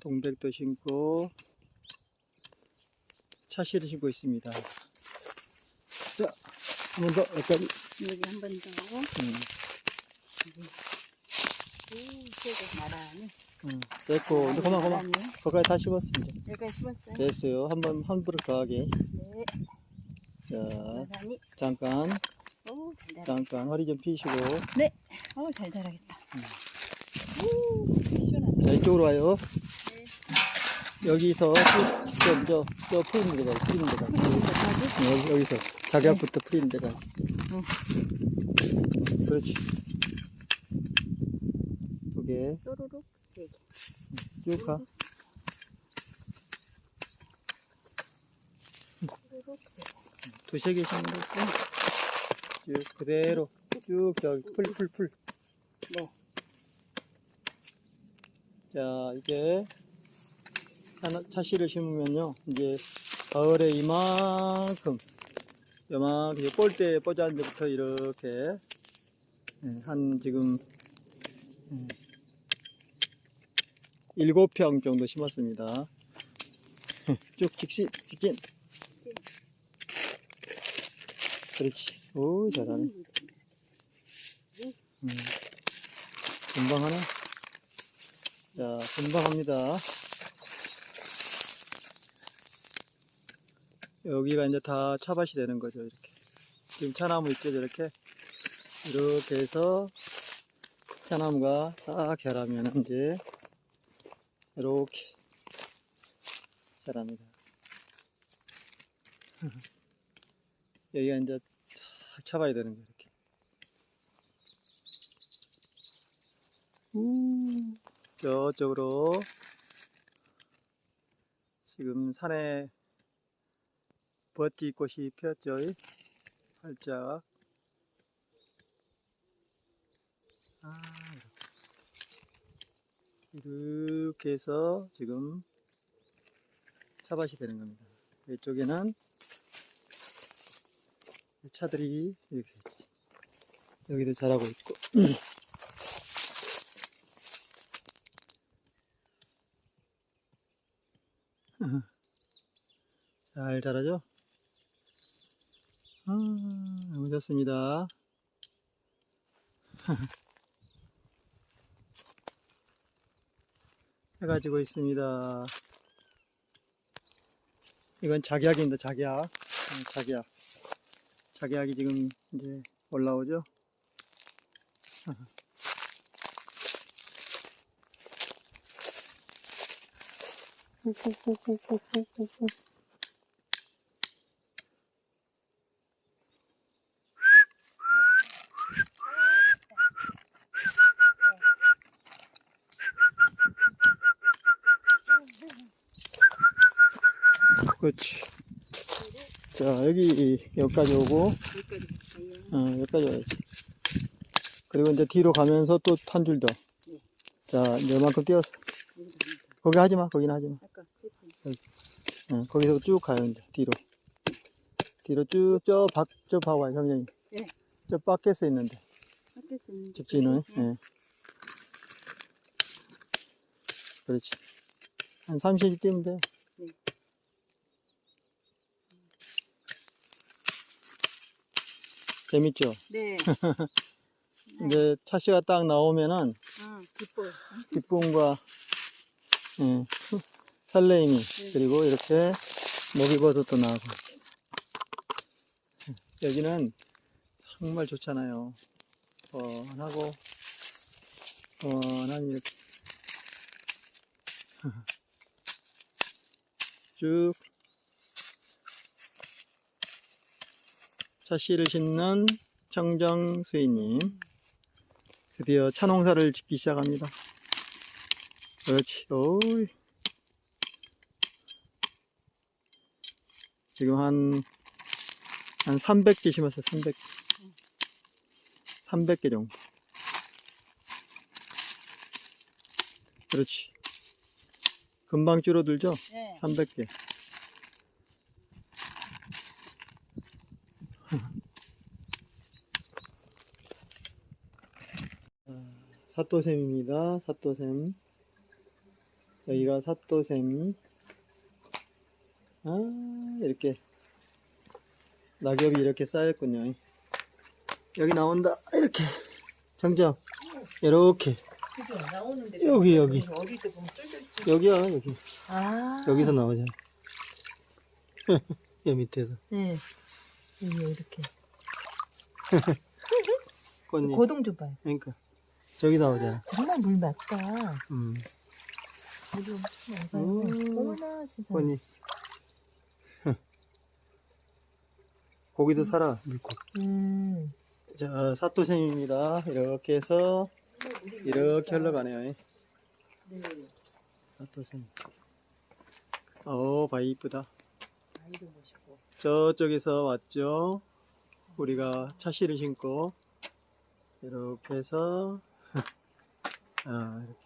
동백도 심고 차씨를 심고 있습니다. 자, 한 번 더, 여기까지. 여기 한 번 더. 음, 오. 음, 됐고, 이제 그만, 그만. 거기까지 다 심었습니다. 여기까지 심었어요. 됐어요. 한 번, 한 그릇 더하게. 네. 자, 나란히. 잠깐, 오, 잘. 잠깐, 허리 좀 피시고. 네. 어, 잘 자라겠다. 음. 오, 시원하다. 자, 이쪽으로 와요. 네. 여기서, 쭉, 직접, 저, 저 풀인 데가, 풀인 데가. 그리고까지. 여기, 여기서, 자격부터 풀인 데가. 응. 그렇지. 두 개, 또르륵 네 개. 쭉 가. 또르륵 세 개. 두세 개 심는 거. 쭉, 그대로. 쭉, 저기, 풀, 풀, 풀. 네. 자, 이제, 차, 차씨를 심으면요, 이제, 가을에 이만큼, 요만큼, 이제 볼 뻗어한 데부터 이렇게, 예, 한, 지금, 예, 일곱 평 정도 심었습니다. 쭉 직진, 직진. 그렇지. 오, 잘하네. 음, 금방 하네. 자, 금방 합니다. 여기가 이제 다 차밭이 되는 거죠, 이렇게. 지금 차나무 있죠, 저렇게. 이렇게 해서 차나무가 딱 자라면 이제 이렇게 자랍니다. 여기가 이제 탁 차봐야 되는 거예요, 이렇게. 우, 저쪽으로 지금 산에 버티꽃이 피었죠. 활짝. 아, 이렇게. 해서 지금 차밭이 되는 겁니다. 이쪽에는 차들이 이렇게. 여기도 자라고 있고. 잘 자라죠? 아, 너무 좋습니다. 해가지고 있습니다. 이건 작약입니다, 작약. 음, 작약. 작약이 지금 이제 올라오죠? 그렇지. 자, 여기, 여기까지 오고, 갈까요? 어, 여기까지 와야지. 그리고 이제 뒤로 가면서 또 한 줄 더. 네. 자, 이제 이만큼 띄어서. 거기 하지 마, 거기는 하지 마. 어, 거기서 쭉 가요, 이제, 뒤로. 뒤로 쭉, 저, 밖, 저 봐봐요, 형님. 네. 저 밖에서 있는데, 학교에서는 직진은. 네. 예. 그렇지. 한 30cm 뛰면 돼. 재밌죠? 네. 이제 차씨가 딱 나오면은, 아, 기뻐요. 기쁨과 예, 설레임이 네. 그리고 이렇게 목이버섯도 나고 여기는 정말 좋잖아요 뻔하고 뻔한 이렇게 쭉 차씨를 심는 청정수이님 드디어 차농사를 짓기 시작합니다 그렇지. 오이. 지금 한, 한 300개 심었어, 300개. 300개 정도. 그렇지. 금방 줄어들죠? 네. 300개. 사또샘입니다. 사또샘. 여기가 사또샘. 아, 이렇게. 낙엽이 이렇게 쌓였군요. 여기 나온다. 이렇게. 정정. 이렇게. 여기, 여기. 여기야, 여기. 아. 여기서 나오잖아. 여기 밑에서. 네. 여기 이렇게. 꽃잎. 고동 좀 봐요. 그러니까. 저기 나오잖아. 정말 물 맑다. 음. 물이 엄청 음. 어머나 세상에. 꽃잎. 고기도 살아, 물고. 음. 자, 사또샘입니다. 이렇게 해서, 이렇게 흘러가네요. 네. 사또샘. 어, 바위 이쁘다. 아이도 멋있고. 저쪽에서 왔죠. 우리가 차시를 신고 이렇게 해서 아, 이렇게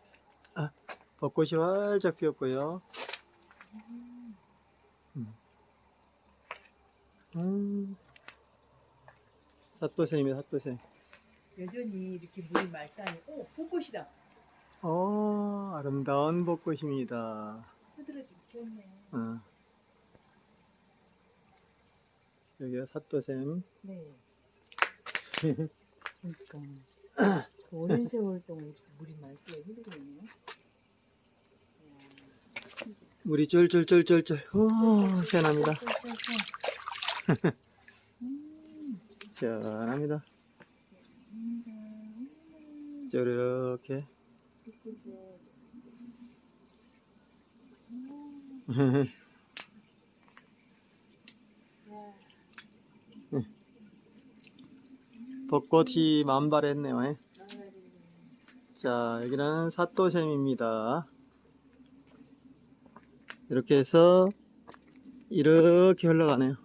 아, 벚꽃이 활짝 피었고요. 음. 음. 사또샘이다, 사또샘. 여전히 이렇게 물이 맑다니. 오, 벚꽃이다. 어, 아름다운 벚꽃입니다. 흐드러지고 귀엽네. 어. 여기가 사또샘. 네. 그러니까. 그 오랜 세월 동안 물이 맑게 흐르고 있네요. 물이 쫄쫄쫄쫄쫄. 오, 시원합니다. 시원합니다. 이렇게. 벚꽃이 만발했네요. 예. 자, 여기는 사또샘입니다. 이렇게 해서 이렇게 흘러가네요.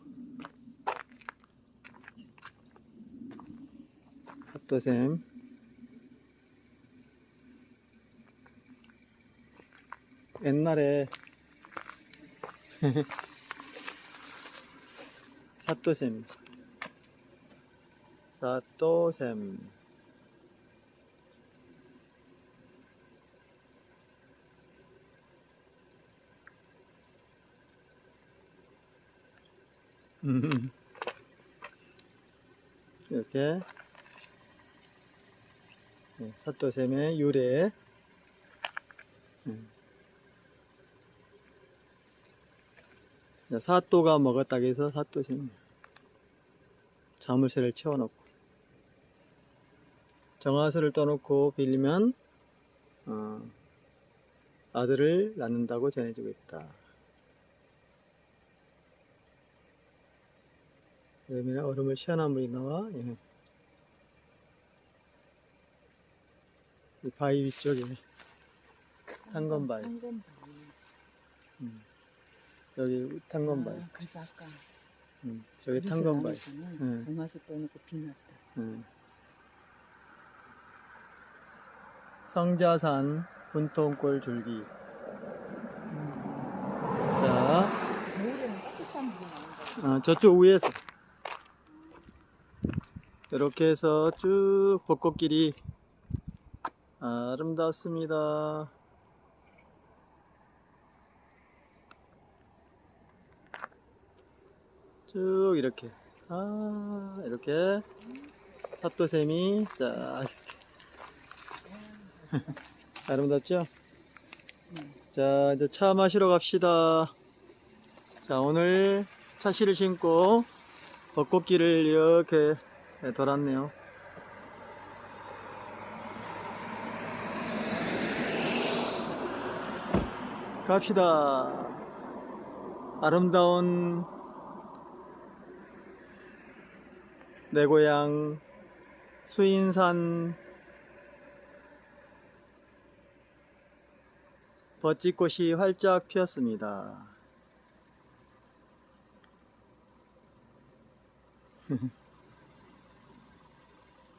사또샘. 옛날에 사또샘. 사또샘. 음. 이렇게 네, 사또샘의 유래 음. 자, 사또가 먹었다고 해서 사또샘 자물쇠를 채워놓고 정화수를 떠놓고 빌리면 어, 아들을 낳는다고 전해지고 있다. 여름에 얼음을 시원한 물이 나와 예. 이 바위 위쪽에 탄건바위 탄건바위. 음. 여기 탄건바위 아, 그래서 아까 음. 저기 탄건바위. 응. 정화수 떠놓고 비났다. 음. 성자산 분통골 줄기 자. 어, 저쪽 위에서 이렇게 해서 쭉 벚꽃길이 아름답습니다. 쭉 이렇게 아 이렇게 사또샘이 자 아름답죠? 자 이제 차 마시러 갑시다. 자 오늘 차시를 신고 벚꽃길을 이렇게 돌았네요. 갑시다. 아름다운 내 고향 수인산 벚꽃이 활짝 피었습니다.